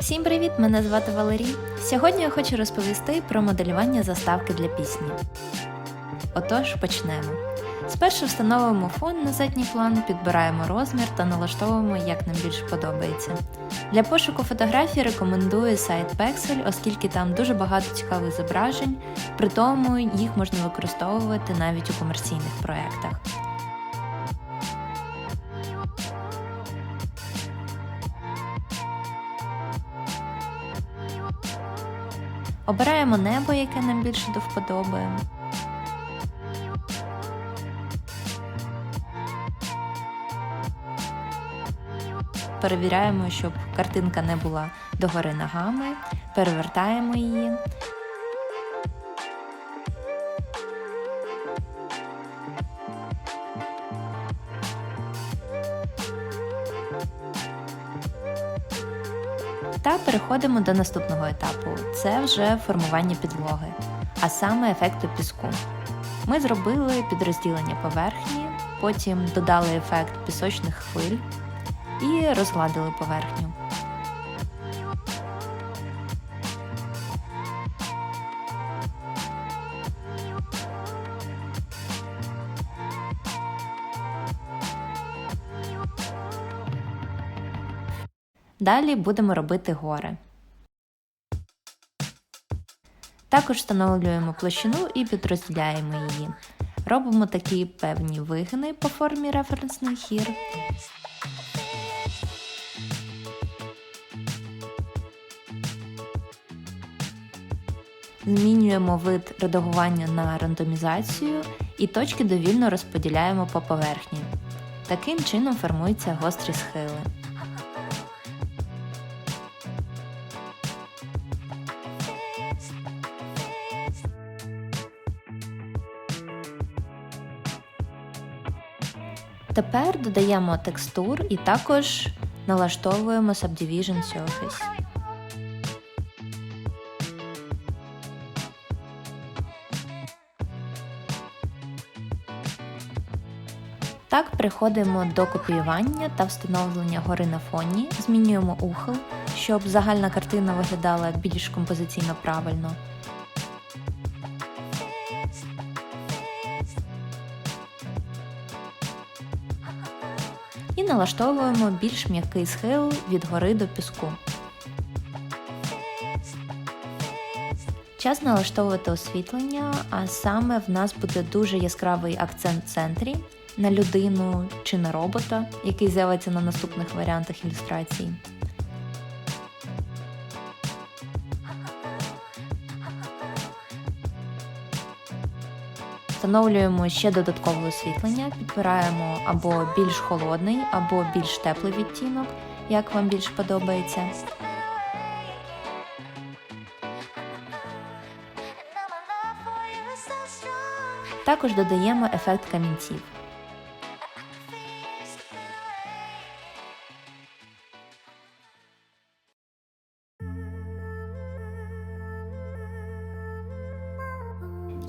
Всім привіт! Мене звати Валерій. Сьогодні я хочу розповісти про моделювання заставки для пісні. Отож, почнемо. Спершу встановимо фон на задній план, підбираємо розмір та налаштовуємо, як нам більше подобається. Для пошуку фотографій рекомендую сайт Pexel, оскільки там дуже багато цікавих зображень, при тому їх можна використовувати навіть у комерційних проєктах. Обираємо небо, яке нам більше до вподоби. Перевіряємо, щоб картинка не була догори ногами, перевертаємо її. Та переходимо до наступного етапу це вже формування підлоги, а саме ефекту піску. Ми зробили підрозділення поверхні, потім додали ефект пісочних хвиль і розгладили поверхню. Далі будемо робити гори. Також встановлюємо площину і підрозділяємо її. Робимо такі певні вигини по формі референсних гір. Змінюємо вид редагування на рандомізацію і точки довільно розподіляємо по поверхні. Таким чином формуються гострі схили. Тепер додаємо текстур і також налаштовуємо Subdivision Surface. Так переходимо до копіювання та встановлення гори на фоні, змінюємо ухил, щоб загальна картина виглядала більш композиційно правильно. І налаштовуємо більш м'який схил від гори до піску. Час налаштовувати освітлення, а саме в нас буде дуже яскравий акцент в центрі на людину чи на робота, який з'явиться на наступних варіантах ілюстрацій. Встановлюємо ще додаткове освітлення, підбираємо або більш холодний, або більш теплий відтінок, як вам більш подобається. Також додаємо ефект камінців.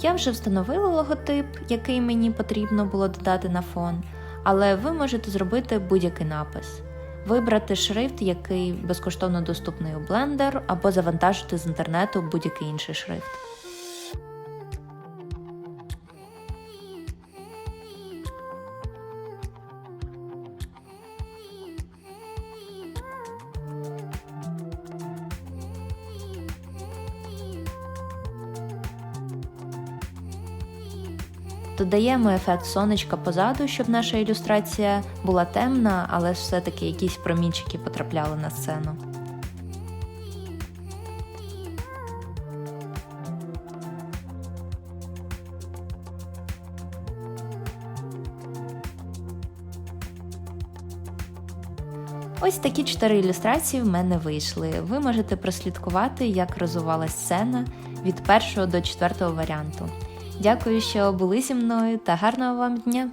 Я вже встановила логотип, який мені потрібно було додати на фон, але ви можете зробити будь-який напис, вибрати шрифт, який безкоштовно доступний у Blender, або завантажити з інтернету будь-який інший шрифт. Додаємо ефект сонечка позаду, щоб наша ілюстрація була темна, але все-таки якісь промінчики потрапляли на сцену. Ось такі чотири ілюстрації в мене вийшли. Ви можете прослідкувати, як розвивалась сцена від першого до четвертого варіанту. Дякую, що були зі мною та гарного вам дня!